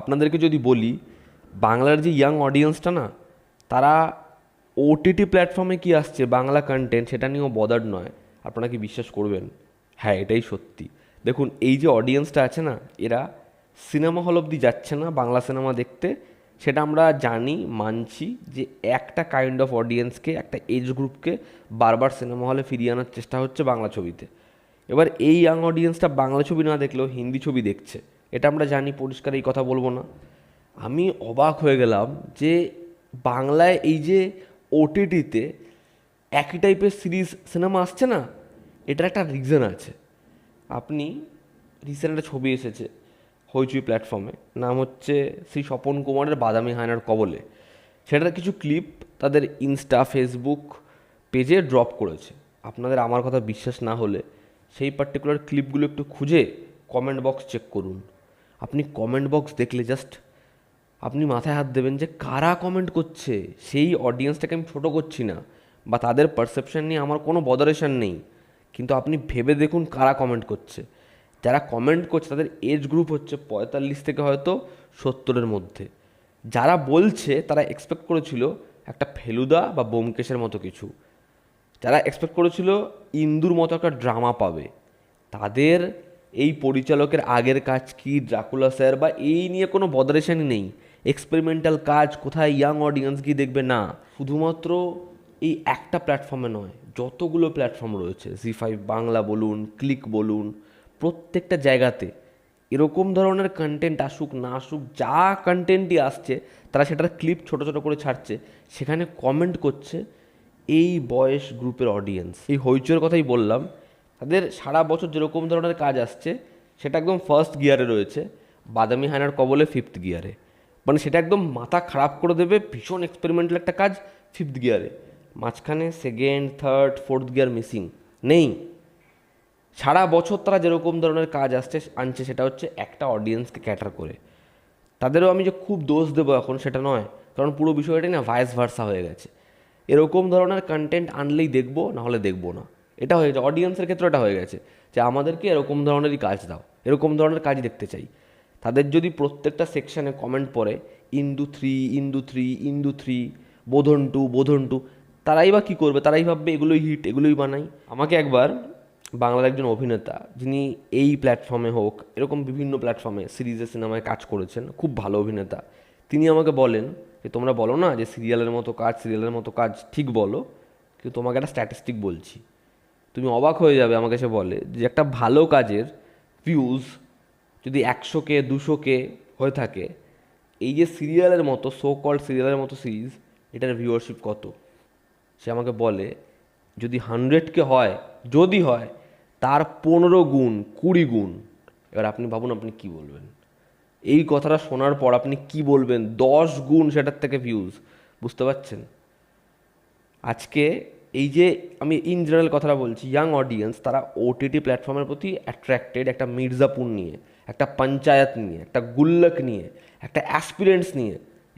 আপনাদেরকে যদি বলি, বাংলার যে ইয়াং অডিয়েন্সটা না, তারা ওটিটি প্ল্যাটফর্মে কি আসছে, বাংলা কন্টেন্ট সেটা নিয়েও বদার্ড নয়। আপনারা কি বিশ্বাস করবেন? হ্যাঁ এটাই সত্যি। দেখুন, এই যে অডিয়েন্সটা আছে না, এরা সিনেমা হল অবধি যাচ্ছে না বাংলা সিনেমা দেখতে। সেটা আমরা জানি, মানছি যে একটা কাইন্ড অফ অডিয়েন্সকে একটা এজ গ্রুপকে বারবার সিনেমা হলে ফিরিয়ে আনার চেষ্টা হচ্ছে বাংলা ছবিতে। এবার এই ইয়াং অডিয়েন্সটা বাংলা ছবি না দেখলেও হিন্দি ছবি দেখছে। এটা আমরা জানি, পরিষ্কার এই কথা বলব না। আমি অবাক হয়ে গেলাম যে বাংলায় এই যে ওটিটিতে একই টাইপের সিরিজ সিনেমা আসছে না, এটার একটা রিজন আছে। আপনি রিসেন্ট একটা ছবি এসেছে হইচুই প্ল্যাটফর্মে নাম হচ্ছে শ্রী স্বপন কুমারের বাদামি হায়নার কবলে। সেটার কিছু ক্লিপ তাদের ইনস্টা ফেসবুক পেজে ড্রপ করেছে। আপনাদের আমার কথা বিশ্বাস না হলে সেই পার্টিকুলার ক্লিপগুলো একটু খুঁজে কমেন্ট বক্স চেক করুন। আপনি কমেন্ট বক্স দেখলে জাস্ট আপনি মাথায় হাত দেবেন যে কারা কমেন্ট করছে? সেই অডিয়েন্সটাকে আমি ছোটো করছি না। বা তাদের পারসেপশন নিয়ে আমার কোনো বদারেশন নেই। কিন্তু আপনি ভেবে দেখুন কারা কমেন্ট করছে। যারা কমেন্ট করছে তাদের এজ গ্রুপ হচ্ছে পঁয়তাল্লিশ থেকে হয়তো সত্তরের মধ্যে। যারা বলছে তারা এক্সপেক্ট করেছিল একটা ফেলুদা বা বোমকেশের মতো কিছু। যারা এক্সপেক্ট করেছিল ইন্দুর মতো একটা ড্রামা পাবে। তাদের এই পরিচালকের আগের কাজ কি, ড্রাকুলা স্যার, বা এই নিয়ে কোনো বদারেশনই নেই? এক্সপেরিমেন্টাল কাজ, কোথায় ইয়াং অডিয়েন্স গিয়ে দেখবে? না, শুধুমাত্র এই একটা প্ল্যাটফর্মে নয়, যতগুলো প্ল্যাটফর্ম রয়েছে জি ফাইভ বাংলা বলুন ক্লিক বলুন, প্রত্যেকটা জায়গাতে এরকম ধরনের কন্টেন্ট আসুক, না আসুক, যা কন্টেন্টই আসছে, তারা সেটার ক্লিপ ছোট ছোট করে ছাড়ছে, সেখানে কমেন্ট করছে এই বয়স গ্রুপের অডিয়েন্স এই হইচইয়ের কথাই বললাম তাদের সারা বছর যেরকম ধরনের কাজ আসছে, সেটা একদম ফার্স্ট গিয়ারে রয়েছে, বাদামি হায়নার কবলে ফিফথ গিয়ারে মানে সেটা একদম মাথা খারাপ করে দেবে, ভীষণ এক্সপেরিমেন্টাল একটা কাজ ফিফথ গিয়ারে মাঝখানে second third fourth gear missing নেই। সারা বছর তারা যেরকম ধরনের কাজ আসছে, আনছে, সেটা হচ্ছে একটা অডিয়েন্সকে ক্যাটার করে। তাদেরও আমি যে খুব দোষ দেবো এখন সেটা নয়, কারণ পুরো বিষয়টাই না ভাইস ভার্সা হয়ে গেছে। এরকম ধরনের কন্টেন্ট আনলেই দেখব, নাহলে দেখব না। এটা হয়ে গেছে অডিয়েন্সের ক্ষেত্রে এটা হয়ে গেছে যে আমাদেরকে এরকম ধরনেরই কাজ দাও, এরকম ধরনের কাজ দেখতে চাই। তাদের যদি প্রত্যেকটা সেকশানে কমেন্ট পড়ে, ইন্দু থ্রি ইন্দু থ্রি ইন্দু থ্রি বোধন টু বোধন টু তারাই বা কী করবে? তারাই ভাববে এগুলোই হিট এগুলোই বানাই। আমাকে একবার বাংলার একজন অভিনেতা, যিনি এই প্ল্যাটফর্মে হোক, এরকম বিভিন্ন প্ল্যাটফর্মে সিরিজে সিনেমায় কাজ করেছেন, খুব ভালো অভিনেতা, তিনি আমাকে বলেন যে, তোমরা বলো না যে সিরিয়ালের মতো কাজ সিরিয়ালের মতো কাজ ঠিক বলো, কিন্তু তোমাকে একটা স্ট্যাটিস্টিক বলছি। তুমি অবাক হয়ে যাবে আমাকে সে বলে যে একটা ভালো কাজের ভিউজ যদি একশো কে দুশো কে হয়ে থাকে, এই যে সিরিয়ালের মতো সো কল্ড সিরিয়ালের মতো সিরিজ এটার ভিউয়ারশিপ কত? সে আমাকে বলে, যদি হান্ড্রেডকে হয়, যদি হয়, তার পনেরো গুণ, কুড়ি গুণ। এবার আপনি ভাবুন আপনি কি বলবেন। এই কথাটা শোনার পর আপনি কি বলবেন? দশ গুণ সেটার থেকে ভিউজ বুঝতে পারছেন? আজকে এই যে আমি ইন জেনারেল কথাটা বলছি ইয়াং অডিয়েন্স তারা ওটিটি প্ল্যাটফর্মের প্রতি অ্যাট্রাক্টেড একটা মির্জাপুর নিয়ে, একটা পঞ্চায়েত নিয়ে, একটা গুল্লক নিয়ে, একটা অ্যাসপিরেন্টস নিয়ে।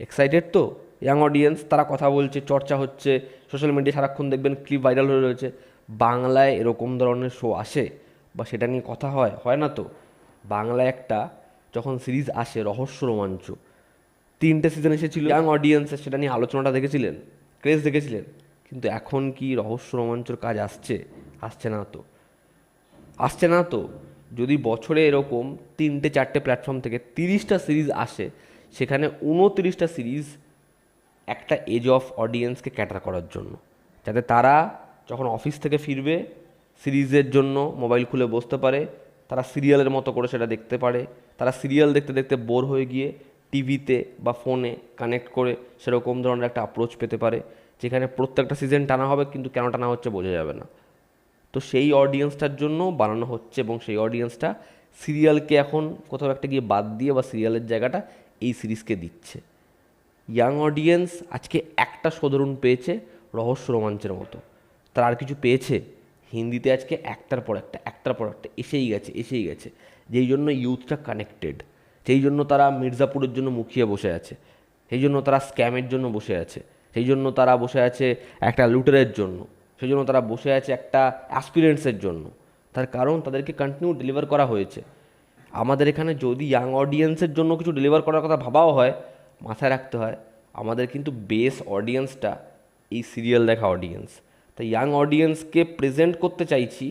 এক্সাইটেড তো? ইয়াং অডিয়েন্স তারা কথা বলছে, চর্চা হচ্ছে সোশ্যাল মিডিয়া সারাক্ষণ দেখবেন ক্লিপ ভাইরাল হয়ে রয়েছে। বাংলায় এরকম ধরনের শো আসে বা সেটা নিয়ে কথা হয় হয় না তো? বাংলায় একটা যখন সিরিজ আসে, রহস্য রোমাঞ্চ, তিনটে সিজন এসেছিল। ইয়াং অডিয়েন্সের সেটা নিয়ে আলোচনাটা দেখেছিলেন? ক্রেজ দেখেছিলেন? কিন্তু এখন কি রহস্য রোমাঞ্চর কাজ আসছে? আসছে না তো। আসছে না তো। যদি বছরে এরকম তিনটে, চারটে প্ল্যাটফর্ম থেকে তিরিশটা সিরিজ আসে, সেখানে উনতিরিশটা সিরিজ একটা এজ অফ অডিয়েন্সকে ক্যাটার করার জন্য। যাতে তারা যখন অফিস থেকে ফিরবে সিরিজের জন্য মোবাইল খুলে বসতে পারে, তারা সিরিয়ালের মতো করে সেটা দেখতে পারে, তারা সিরিয়াল দেখতে দেখতে বোর হয়ে গিয়ে টিভিতে বা ফোনে কানেক্ট করে সেরকম ধরনের একটা অ্যাপ্রোচ পেতে পারে। যেখানে প্রত্যেকটা সিজন টানা হবে, কিন্তু কেন টানা হচ্ছে বোঝা যাবে না। তো সেই অডিয়েন্সটার জন্য বানানো হচ্ছে এবং সেই অডিয়েন্সটা সিরিয়ালকে এখন কোথাও একটা গিয়ে বাদ দিয়ে বা সিরিয়ালের জায়গাটা এই সিরিজকে দিচ্ছে। ইয়াং অডিয়েন্স আজকে একটা সদরুন পেয়েছে রহস্য রোমাঞ্চের মতো। তারা আর কিছু পেয়েছে? হিন্দিতে আজকে একটার পর একটা, একটার পর একটা, এসেই গেছে এসেই গেছে। যেই জন্য ইউথটা কানেক্টেড সেই জন্য তারা মির্জাপুরের জন্য মুখিয়ে বসে আছে, সেই জন্য তারা স্ক্যামের জন্য বসে আছে। সেই জন্য তারা বসে আছে একটা লুটারের জন্য। সেই জন্য তারা বসে আছে একটা অ্যাসপিরেন্টসের জন্য। তার কারণ তাদেরকে কন্টিনিউ ডেলিভার করা হয়েছে। আমাদের এখানে যদি ইয়াং অডিয়েন্সের জন্য কিছু ডেলিভার করার কথা ভাবাও হয়, মাথায় রাখতে হয়, আমাদের কিন্তু বেস অডিয়েন্সটা এই সিরিয়াল দেখা অডিয়েন্স তাই ইয়াং অডিয়েন্সকে প্রেজেন্ট করতে চাইছি,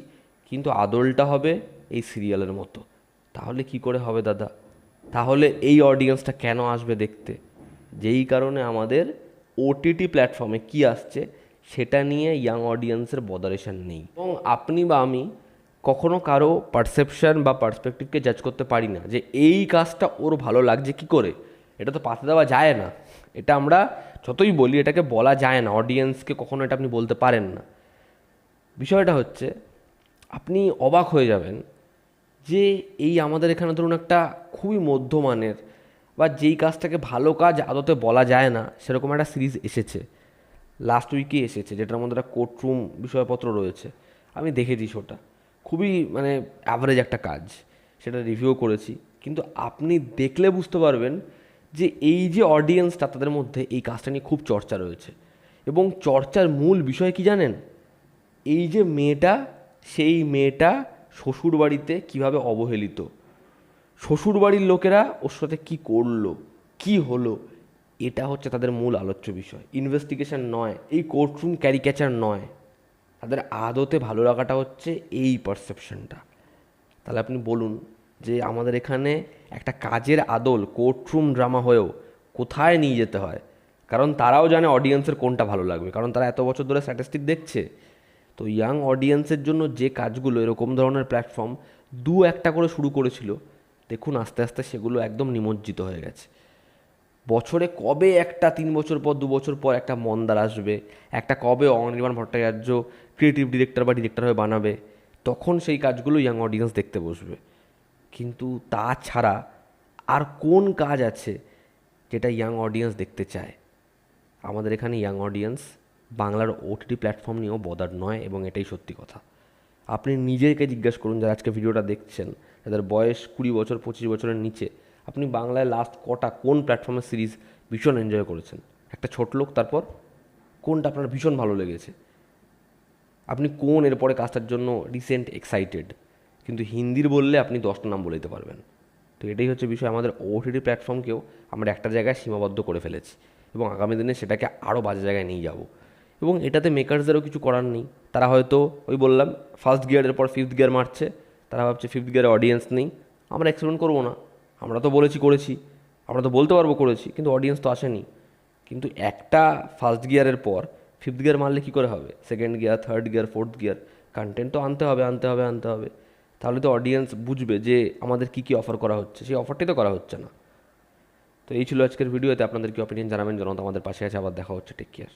কিন্তু আদলটা হবে এই সিরিয়ালের মতো। তাহলে কি করে হবে দাদা? তাহলে এই অডিয়েন্সটা কেন আসবে দেখতে? যেই কারণে আমাদের ওটিটি প্ল্যাটফর্মে কি আসছে, সেটা নিয়ে ইয়াং অডিয়েন্সের বদারেশন নেই। এবং আপনি বা আমি কখনো কারও পারসেপশন বা পার্সপেক্টিভকে জাজ করতে পারি না যে এই কাজটা ওর ভালো লাগছে কি করে। এটা তো পাতে দেওয়া যায় না। এটা আমরা যতই বলি, এটাকে বলা যায় না। অডিয়েন্সকে কখনো এটা আপনি বলতে পারেন না। বিষয়টা হচ্ছে, আপনি অবাক হয়ে যাবেন যে এই আমাদের এখানে ধরুন একটা খুবই মধ্যমানের বা যেই কাজটাকে ভালো কাজ আদতে বলা যায় না, সেরকম একটা সিরিজ এসেছে। লাস্ট উইকে এসেছে, যেটার মধ্যে একটা কোর্টরুম বিষয়পত্র রয়েছে। আমি দেখেছি শোটা খুবই মানে অ্যাভারেজ একটা কাজ। সেটা রিভিউ করেছি। কিন্তু আপনি দেখলে বুঝতে পারবেন যে এই যে অডিয়েন্সটা তাদের মধ্যে এই কাজটা নিয়ে খুব চর্চা রয়েছে। এবং চর্চার মূল বিষয় কি জানেন? এই যে মেয়েটা, সেই মেয়েটা শ্বশুরবাড়িতে কীভাবে অবহেলিত? শ্বশুরবাড়ির লোকেরা ওর সাথে কী করল, কি হলো, এটা হচ্ছে তাদের মূল আলোচ্য বিষয়। ইনভেস্টিগেশন নয়, এই কোর্টরুম ক্যারিক্যাচার নয়। তাদের আদতে ভালো লাগাটা হচ্ছে এই পারসেপশনটা তাহলে আপনি বলুন যে আমাদের এখানে একটা কাজের আদল কোর্টরুম ড্রামা হয়েও কোথায় নিয়ে যেতে হয়? কারণ তারাও জানে অডিয়েন্সের কোনটা ভালো লাগবে। কারণ তারা এত বছর ধরে স্ট্যাটিস্টিক দেখছে। তো ইয়াং অডিয়েন্সের জন্য যে কাজগুলো এরকম ধরনের প্ল্যাটফর্ম দু একটা করে শুরু করেছিল দেখুন আস্তে আস্তে সেগুলো একদম নিমজ্জিত হয়ে গেছে। বছরে কবে একটা তিন বছর পর, দু বছর পর একটা মন্দার আসবে? একটা কবে অনির্বাণ ভট্টাচার্য ক্রিয়েটিভ ডিরেক্টর বা ডিরেক্টর হয়ে বানাবে? তখন সেই কাজগুলো ইয়াং অডিয়েন্স দেখতে বসবে। কিন্তু তাছাড়া আর কোন কাজ আছে যেটা ইয়াং অডিয়েন্স দেখতে চায়? আমাদের এখানে ইয়াং অডিয়েন্স বাংলার ওটিটি প্ল্যাটফর্ম নিয়েও বদার নয় এবং এটাই সত্যি কথা। আপনি নিজেকে জিজ্ঞাসা করুন যারা আজকে ভিডিওটা দেখছেন যাদের বয়স কুড়ি বছর, পঁচিশ বছরের নিচে। আপনি বাংলায় লাস্ট কটা, কোন প্ল্যাটফর্মের সিরিজ ভীষণ এনজয় করেছেন? একটা ছোট লোক, তারপর কোনটা আপনার ভীষণ ভালো লেগেছে? আপনি কোন এরপরে কাজটার জন্য রিসেন্ট এক্সাইটেড কিন্তু হিন্দির বললে আপনি দশটা নাম বলে দিতে পারবেন। তো এটাই হচ্ছে বিষয়। আমাদের ওটিটি প্ল্যাটফর্মকেও আমরা একটা জায়গায় সীমাবদ্ধ করে ফেলেছি এবং আগামী দিনে সেটাকে আরও বাজে জায়গায় নিয়ে যাব। এবং এটাতে মেকার্সদেরও কিছু করার নেই। তারা হয়তো, ওই বললাম ফার্স্ট গিয়ারের পর ফিফথ গিয়ার মারছে। তারা ভাবছে ফিফথ গিয়ারে অডিয়েন্স নেই। আমরা এক্সপেরিমেন্ট করব না। আমরা তো বলেছি, করেছি। আমরা তো বলতে পারব, করেছি। কিন্তু অডিয়েন্স তো আসেনি। কিন্তু একটা ফার্স্ট গিয়ারের পর ফিফথ গিয়ার মারলে কী করে হবে? Second gear third gear fourth gear content তো আনতে হবে আনতে হবে আনতে হবে। তাহলে তো অডিয়েন্স বুঝবে যে আমাদের কী কী অফার করা হচ্ছে। সেই অফারটাই তো করা হচ্ছে না। তো এই ছিল আজকের ভিডিওতে আপনাদের কি অপিনিয়ন জানাবেন? জনতা আমাদের পাশে আছে। আবার দেখা হচ্ছে। Take care